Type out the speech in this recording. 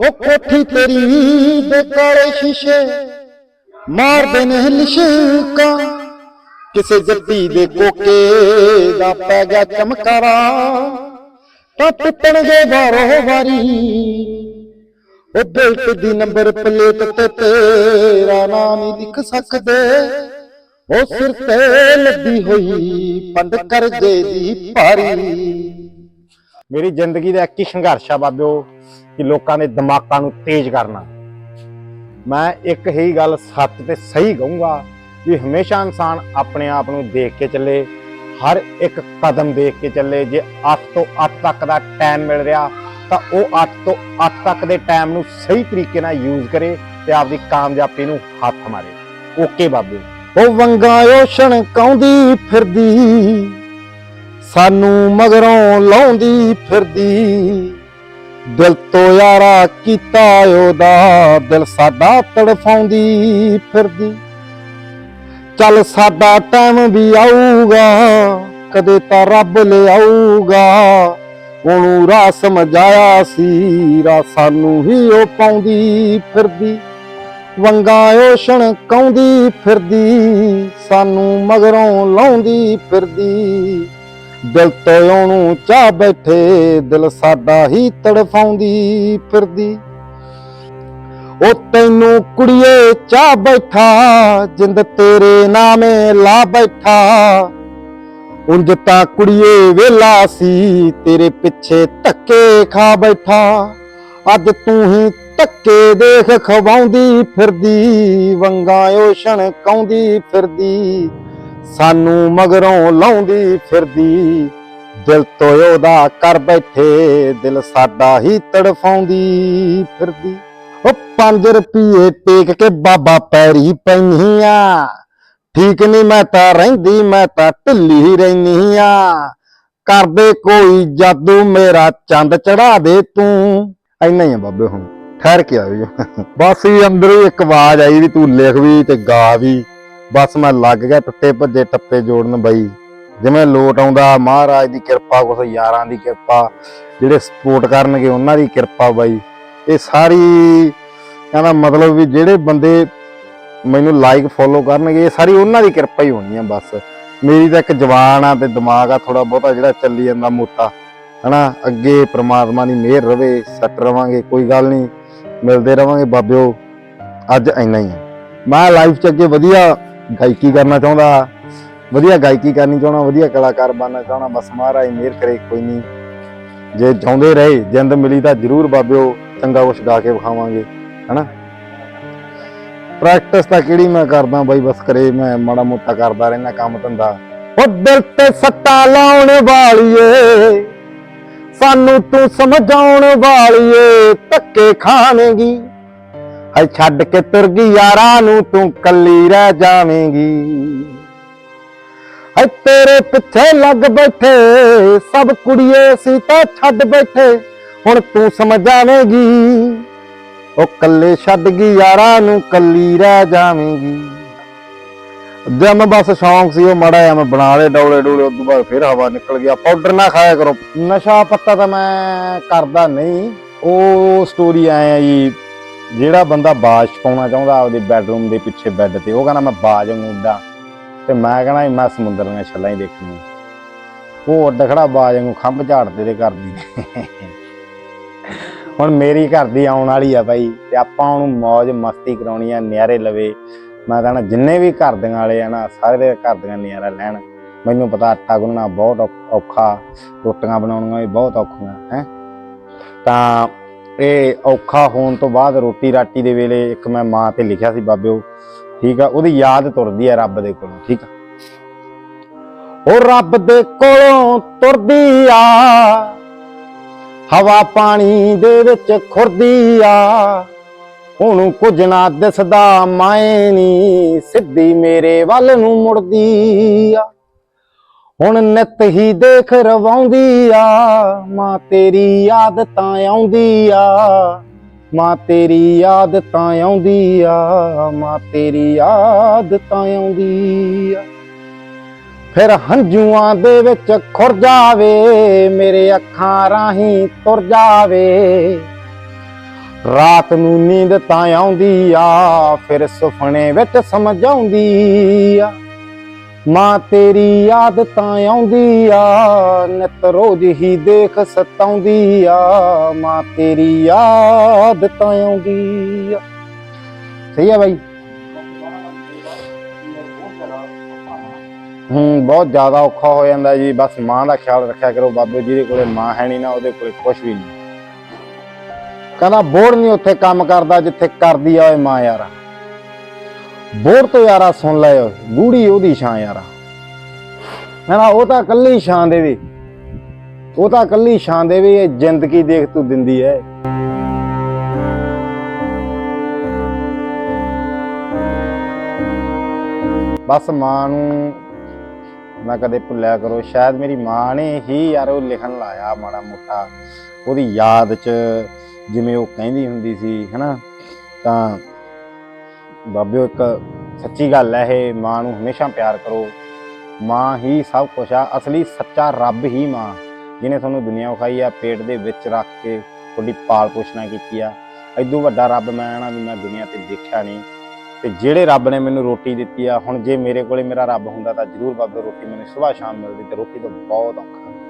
ਉਹ ਕੋਠੀ ਤੇਰੀ ਦੇ ਕਾਲੇ ਸ਼ੀਸ਼ੇ ਮਾਰਦੇ ਨੇ ਲਿਸ਼ਕਾਂ। ਕਿਸੇ ਜੱਤੀ ਦੇ ਕੋਕੇ ਦਾ ਪੈ ਗਿਆ ਚਮਕਾਰਾ, ਤਾਂ ਟੁੱਟਣਗੇ ਵਾਰੋ ਵਾਰੀ। ਉਹ ਬੇਲਟ ਦੀ ਨੰਬਰ ਪਲੇਟ ਤੇ ਤੇਰਾ ਨਾਮ ਨਹੀਂ ਦਿਖ ਸਕਦੇ। ਉਹ ਸਿਰ ਤੇ ਲੱਦੀ ਹੋਈ ਪੰਡ ਕਰਜੇ ਦੀ ਭਾਰੀ। ਮੇਰੀ ਜ਼ਿੰਦਗੀ ਦਾ ਇੱਕ ਹੀ ਸੰਘਰਸ਼ ਆ ਬਾਬਿਓ। ਕਿ ਲੋਕਾਂ ਦੇ ਦਿਮਾਗਾਂ ਨੂੰ ਤੇਜ਼ ਕਰਨਾ। ਮੈਂ ਇੱਕ ਹੀ ਗੱਲ ਸੱਚ ਤੇ ਸਹੀ ਕਹੂੰਗਾ ਵੀ ਹਮੇਸ਼ਾ ਇਨਸਾਨ ਆਪਣੇ ਆਪ ਨੂੰ ਦੇਖ ਕੇ ਚੱਲੇ, ਹਰ ਇੱਕ ਕਦਮ ਦੇਖ ਕੇ ਚੱਲੇ। ਜੇ 8 ਤੋਂ 8 ਤੱਕ ਦਾ ਟਾਈਮ ਮਿਲ ਰਿਹਾ, ਤਾਂ ਉਹ 8 ਤੋਂ 8 ਤੱਕ ਦੇ ਟਾਈਮ ਨੂੰ ਸਹੀ ਤਰੀਕੇ ਨਾਲ ਯੂਜ਼ ਕਰੇ ਤੇ ਆਪਦੀ ਕਾਮਯਾਬੀ ਨੂੰ ਹੱਥ ਮਾਰੇ। ਓਕੇ ਬਾਬੇ। ਉਹ ਵੰਗਾ ਓਸ਼ਣ ਕਾਉਂਦੀ ਫਿਰਦੀ, ਸਾਨੂੰ ਮਗਰੋਂ ਲਾਉਂਦੀ ਫਿਰਦੀ। ਦਿਲ ਤੋਂ ਯਾਰਾ ਕੀਤਾ ਉਹਦਾ, ਦਿਲ ਸਾਡਾ ਤੜਫਾਉਂਦੀ ਫਿਰਦੀ। ਚੱਲ ਸਾਡਾ ਟਾਈਮ ਵੀ ਆਊਗਾ, ਕਦੇ ਤਾਂ ਰੱਬ ਲਿਆਊਗਾ। ਉਹਨੂੰ ਰਾਹ ਸਮਝਾਇਆ ਸੀ ਰਾਹ ਸਾਨੂੰ ਹੀ ਉਹ ਪਾਉਂਦੀ ਫਿਰਦੀ। ਵੰਗਾ ਓਸ਼ਣ ਕਾਉਂਦੀ ਫਿਰਦੀ, ਸਾਨੂੰ ਮਗਰੋਂ ਲਾਉਂਦੀ ਫਿਰਦੀ। ਦਿਲ ਤੋਂ ਉਹਨੂੰ ਚਾਹ ਬੈਠੇ, ਦਿਲ ਸਾਡਾ ਹੀ ਤੜਫਾਉਂਦੀ ਫਿਰਦੀ। ਉਹ ਤੈਨੂੰ ਕੁੜੀਏ ਚਾਹ ਬੈਠਾ, ਜਿੰਦ ਤੇਰੇ ਨਾਮੇ ਲਾ ਬੈਠਾ। ਉੰਜ ਤਾਂ ਕੁੜੀਏ ਵੇਲਾ ਸੀ, ਤੇਰੇ ਪਿੱਛੇ ਧੱਕੇ ਖਾ ਬੈਠਾ। ਅੱਜ ਤੂੰ ਹੀ ਧੱਕੇ ਦੇਖ ਖਵਾਉਂਦੀ ਫਿਰਦੀ, ਵੰਗਾ ਓਸ਼ਣ ਕਾਉਂਦੀ ਫਿਰਦੀ। ਸਾਨੂੰ ਮਗਰੋਂ ਲਾਉਂਦੀ ਫਿਰਦੀ। ਦਿਲ ਤੋਂ ਉਹਦਾ ਕਰ ਬੈਠੇ, ਦਿਲ ਸਾਡਾ ਹੀ ਤੜਫਾਉਂਦੀ ਫਿਰਦੀ। ਉਹ 5 ਰੁਪਏ ਟੇਕ ਕੇ ਬਾਬਾ ਪੈਰੀ ਪੈਨੀਆਂ ਠੀਕ ਨਹੀਂ ਮੈਂ ਤਾਂ ਰਹਿੰਦੀ, ਮੈਂ ਤਾਂ ਢਿੱਲੀ ਹੀ ਰਹਿਨੀ ਆ ਕਰਦੇ ਕੋਈ ਜਾਦੂ ਮੇਰਾ ਚੰਦ ਚੜਾ ਦੇ ਤੂੰ। ਐਨਾ ਹੀ ਆ ਬਾਬੇ ਹੁਣ, ਠਹਿਰ ਕੇ ਆਇਓ। ਬਸ ਹੀ ਅੰਦਰੋਂ ਇੱਕ ਆਵਾਜ਼ ਆਈ ਵੀ ਤੂੰ ਲਿਖ ਵੀ ਤੇ ਗਾ ਵੀ। ਬਸ ਮੈਂ ਲੱਗ ਗਿਆ ਟੁੱਟੇ ਭੱਜੇ ਟੱਪੇ ਜੋੜਨ ਬਈ। ਜਿਵੇਂ ਲੋਟ ਆਉਂਦਾ, ਮਹਾਰਾਜ ਦੀ ਕਿਰਪਾ, ਕੁਛ ਯਾਰਾਂ ਦੀ ਕਿਰਪਾ, ਜਿਹੜੇ ਸਪੋਰਟ ਕਰਨਗੇ ਉਹਨਾਂ ਦੀ ਕਿਰਪਾ ਬਾਈ। ਇਹ ਸਾਰੀ ਕਹਿੰਦਾ ਮਤਲਬ ਵੀ ਜਿਹੜੇ ਬੰਦੇ ਮੈਨੂੰ ਲਾਈਕ ਫੋਲੋ ਕਰਨਗੇ, ਇਹ ਸਾਰੀ ਉਹਨਾਂ ਦੀ ਕਿਰਪਾ ਹੀ ਹੋਣੀ ਆ ਬਸ। ਮੇਰੀ ਤਾਂ ਇੱਕ ਜਵਾਨ ਆ ਤੇ ਦਿਮਾਗ ਆ ਥੋੜਾ ਬਹੁਤਾ ਜਿਹੜਾ ਚੱਲੀ ਜਾਂਦਾ ਮੋਟਾ। ਹਨਾ, ਅੱਗੇ ਪ੍ਰਮਾਤਮਾ ਦੀ ਮਿਹਰ ਰਵੇ, ਸੱਟ ਰਵਾਂਗੇ, ਕੋਈ ਗੱਲ ਨਹੀਂ। ਮਿਲਦੇ ਰਵਾਂਗੇ ਬਾਬਿਓ, ਅੱਜ ਇੰਨਾ ਹੀ ਆ। ਮੈਂ ਲਾਈਫ 'ਚ ਅੱਗੇ ਵਧੀਆ ਗਾਇਕੀ ਕਰਨਾ ਚਾਹੁੰਦਾ। ਵਧੀਆ ਗਾਇਕੀ ਕਰਨੀ ਚਾਹੁੰਦਾ, ਵਧੀਆ ਕਲਾਕਾਰ ਬਣਨਾ ਚਾਹੁੰਦਾ। ਬਸ ਮਹਾਰਾਜ ਮਿਹਰ ਕਰੇ, ਕੋਈ ਨਹੀਂ। ਜੇ ਚਾਹੁੰਦੇ ਰਹੇ ਜਿੰਦ ਮਿਲੀ ਤਾਂ ਜ਼ਰੂਰ ਬਾਬਿਓ, ਚੰਗਾ ਕੁਛ ਗਾ ਕੇ ਵਿਖਾਵਾਂਗੇ, ਹਨਾ? ਪ੍ਰੈਕਟਿਸ ਤਾਂ ਕਿਹੜੀ ਮੈਂ ਕਰਦਾ ਬਾਈ, ਬਸ ਕਰੇ ਮੈਂ ਮਾੜਾ ਮੋਟਾ ਕਰਦਾ ਰਹਿਣਾ ਕੰਮ ਧੰਦਾ। ਉਹ ਦਿਲ ਤੇ ਸੱਟਾ ਲਾਉਣ ਵਾਲੀਏ, ਸਾਨੂੰ ਤੂੰ ਸਮਝਾਉਣ ਵਾਲੀਏ, ਧੱਕੇ ਖਾਵੇਂਗੀ। ਹੈ ਛੱਡ ਕੇ ਤੁਰ ਗਈ ਯਾਰਾਂ ਨੂੰ ਤੂੰ ਕੱਲੀ ਰਹਿ ਜਾਵੇਂਗੀ। ਹੈ ਤੇਰੇ ਪਿੱਛੇ ਲੱਗ ਬੈਠੇ, ਸਭ ਕੁੜੀਏ ਸੀ ਤਾਂ ਛੱਡ ਬੈਠੇ, ਹੁਣ ਤੂੰ ਸਮਝਾਵੇਂਗੀ ਉਹ ਕੱਲੇ ਛੱਡ ਗਈ ਯਾਰਾਂ ਨੂੰ ਕੱਲੀ ਰਹਿ ਜਾਵੇਂਗੀ। ਜਦ ਬਸ ਸ਼ੌਂਕ ਸੀ ਉਹ ਮੜਾ ਆ ਮੈਂ ਬਣਾ ਲਏ ਡੌਲੇ ਡੋਲੇ ਉਸ ਤੋਂ ਬਾਅਦ ਫਿਰ ਹਵਾ ਨਿਕਲ ਗਿਆ ਪਾਊਡਰ ਨਾ ਖਾਇਆ ਕਰੋ। ਨਸ਼ਾ ਪੱਤਾ ਤਾਂ ਮੈਂ ਕਰਦਾ ਨਹੀਂ। ਉਹ ਸਟੋਰੀ ਆਇਆ ਜੀ ਜਿਹੜਾ ਬੰਦਾ ਬਾਜ ਪਾਉਣਾ ਚਾਹੁੰਦਾ ਆਪਦੇ ਬੈਡਰੂਮ ਦੇ ਪਿੱਛੇ ਬੈੱਡ ਤੇ, ਉਹ ਕਹਿੰਦਾ ਮੈਂ ਬਾਜ ਵਾਂਗੂ ਤੇ ਮੈਂ ਕਹਿੰਦਾ ਮੈਂ ਸਮੁੰਦਰ ਦੀਆਂ ਛੱਲਾਂ ਹੀ ਦੇਖਣੀਆਂ ਉਹ ਉੱਡ ਖੜਾ ਬਾਜ ਨੂੰ ਖੰਭ ਝਾੜਦੇ ਤੇ ਕਰਦੀ ਹੁਣ ਮੇਰੀ ਘਰ ਦੀ ਆਉਣ ਵਾਲੀ ਆ ਬਾਈ, ਤੇ ਆਪਾਂ ਉਹਨੂੰ ਮौज ਮਸਤੀ ਕਰਾਉਣੀ ਆ, ਨਿਆਰੇ ਲਵੇ। ਮੈਂ ਕਹਣਾ ਜਿੰਨੇ ਵੀ ਘਰ ਦੀਆਂ ਵਾਲੇ ਆ ਨਾ, ਸਾਰੇ ਦੇ ਘਰ ਦੀਆਂ ਨਿਆਰਾ ਲੈਣ। ਮੈਨੂੰ ਪਤਾ ਆਟਾ ਗੁੰਨਣਾ ਬਹੁਤ ਔਖ- ਔਖਾ, ਰੋਟੀਆਂ ਬਣਾਉਣੀਆਂ ਵੀ ਬਹੁਤ ਔਖੀਆਂ, ਹੈ। ਤਾਂ ਇਹ ਔਖਾ ਹੋਣ ਤੋਂ ਬਾਅਦ ਰੋਟੀ ਰਾਟੀ ਦੇ ਵੇਲੇ ਇੱਕ ਮੈਂ ਮਾਂ ਤੇ ਲਿਖਿਆ ਸੀ ਬਾਬਿਓ, ਠੀਕ ਆ, ਉਹਦੀ ਯਾਦ ਤੁਰਦੀ ਆ ਰੱਬ ਦੇ ਕੋਲੋਂ, ਠੀਕ ਆ। ਉਹ ਰੱਬ ਦੇ ਕੋਲੋਂ ਤੁਰਦੀ ਆ, ਹਵਾ ਪਾਣੀ ਦੇ ਵਿੱਚ ਖੁਰਦੀ ਆ, ਹੁਣ ਕੁਝ ਨਾ ਦਿਸਦਾ ਮਾਏ ਨੀ, ਸਿੱਧੀ ਮੇਰੇ ਵੱਲ ਨੂੰ ਮੁੜਦੀ ਆ। ਹੁਣ ਨਿਤ ਹੀ ਦੇਖ ਰਵਾਉਂਦੀ ਆ। ਮਾਂ ਤੇਰੀ ਯਾਦ ਤਾਂ ਆਉਂਦੀ ਆ। ਮਾਂ ਤੇਰੀ ਯਾਦ ਤਾਂ ਆਉਂਦੀ ਆ। ਮਾਂ ਤੇਰੀ ਯਾਦ ਤਾਂ ਆਉਂਦੀ ਆ। ਫਿਰ ਹੰਝੂਆਂ ਦੇ ਵਿੱਚ ਖੁਰ ਜਾਵੇ, ਮੇਰੇ ਅੱਖਾਂ ਰਾਹੀਂ ਤੁਰ ਜਾਵੇ। ਰਾਤ ਨੂੰ ਨੀਂਦ ਤਾਂ ਆਉਂਦੀ ਆ, ਫਿਰ ਸੁਪਨੇ ਵਿੱਚ ਸਮਝ ਆਉਂਦੀ ਆ। ਮਾਂ ਤੇਰੀ ਯਾਦ ਤਾਂ ਆਉਂਦੀ ਆ, ਨਿਤ ਰੋਜ਼ ਹੀ ਦੇਖ ਸਤਾਉਂਦੀ ਆ। ਮਾਂ ਤੇਰੀ ਯਾਦ ਤਾਂ ਆਉਂਦੀ ਆ। ਸਹੀ ਆ ਬਾਈ। ਹੂੰ, ਬਹੁਤ ਜ਼ਿਆਦਾ ਔਖਾ ਹੋ ਜਾਂਦਾ ਜੀ। ਬਸ ਮਾਂ ਦਾ ਖਿਆਲ ਰੱਖਿਆ ਕਰੋ। ਬਾਬੇ ਜਿਹਦੇ ਕੋਲੇ ਮਾਂ ਹੈ ਨਹੀਂ ਨਾ, ਉਹਦੇ ਕੋਲੇ ਕੁਝ ਵੀ ਨਹੀਂ। ਕਹਿੰਦਾ, ਬੋੜ ਨਹੀਂ ਉੱਥੇ ਕੰਮ ਕਰਦਾ ਜਿੱਥੇ ਕਰਦੀ ਆ ਓਏ ਮਾਂ ਯਾਰਾ। ਬੋਰ ਤੋਂ ਯਾਰਾ ਸੁਣ ਲੈ, ਗੂੜੀ ਉਹਦੀ ਛਾਂ ਯਾਰਾ। ਕਹਿੰਦਾ ਉਹ ਤਾਂ ਕੱਲੀ ਛਾਂ ਦੇਵੇ। ਉਹ ਤਾਂ ਕੱਲੀ ਛਾਂ ਦੇਵੇ, ਇਹ ਜ਼ਿੰਦਗੀ ਦੇਖ ਤੂੰ ਦਿੰਦੀ ਐ। ਬਸ ਮਾਂ ਨੂੰ ਨਾ ਕਦੇ ਭੁੱਲਿਆ ਕਰੋ, ਸ਼ਾਇਦ ਮੇਰੀ ਮਾਂ ਨੇ ਹੀ ਯਾਰ ਉਹ ਲਿਖਣ ਲਾਇਆ ਮਾੜਾ ਮੋਟਾ। ਉਹਦੀ ਯਾਦ 'ਚ ਜਿਵੇਂ ਉਹ ਕਹਿੰਦੀ ਹੁੰਦੀ ਸੀ ਹਨਾ ਤਾਂ ਬਾਬਿਓ, ਇੱਕ ਸੱਚੀ ਗੱਲ ਹੈ, ਇਹ ਮਾਂ ਨੂੰ ਹਮੇਸ਼ਾ ਪਿਆਰ ਕਰੋ। ਮਾਂ ਹੀ ਸਭ ਕੁਝ ਆ, ਅਸਲੀ ਸੱਚਾ ਰੱਬ ਹੀ ਮਾਂ, ਜਿਹਨੇ ਤੁਹਾਨੂੰ ਦੁਨੀਆ ਵਿਖਾਈ ਆ, ਪੇਟ ਦੇ ਵਿੱਚ ਰੱਖ ਕੇ ਤੁਹਾਡੀ ਪਾਲ ਪੋਸ਼ਣਾ ਕੀਤੀ ਆ। ਐਦੋਂ ਵੱਡਾ ਰੱਬ ਮੈਂ ਨਾ ਵੀ ਮੈਂ ਦੁਨੀਆ ਤੇ ਦੇਖਿਆ ਨਹੀਂ। ਤੇ ਜਿਹੜੇ ਰੱਬ ਨੇ ਮੈਨੂੰ ਰੋਟੀ ਦਿੱਤੀ ਆ, ਹੁਣ ਜੇ ਮੇਰੇ ਕੋਲੇ ਮੇਰਾ ਰੱਬ ਹੁੰਦਾ ਤਾਂ ਜ਼ਰੂਰ ਬਾਬੇ ਰੋਟੀ ਮੈਨੂੰ ਸਵੇਰ ਸ਼ਾਮ ਮਿਲਦੀ ਤੇ ਰੋਟੀ ਤਾਂ ਬਹੁਤ ਔਖਾ।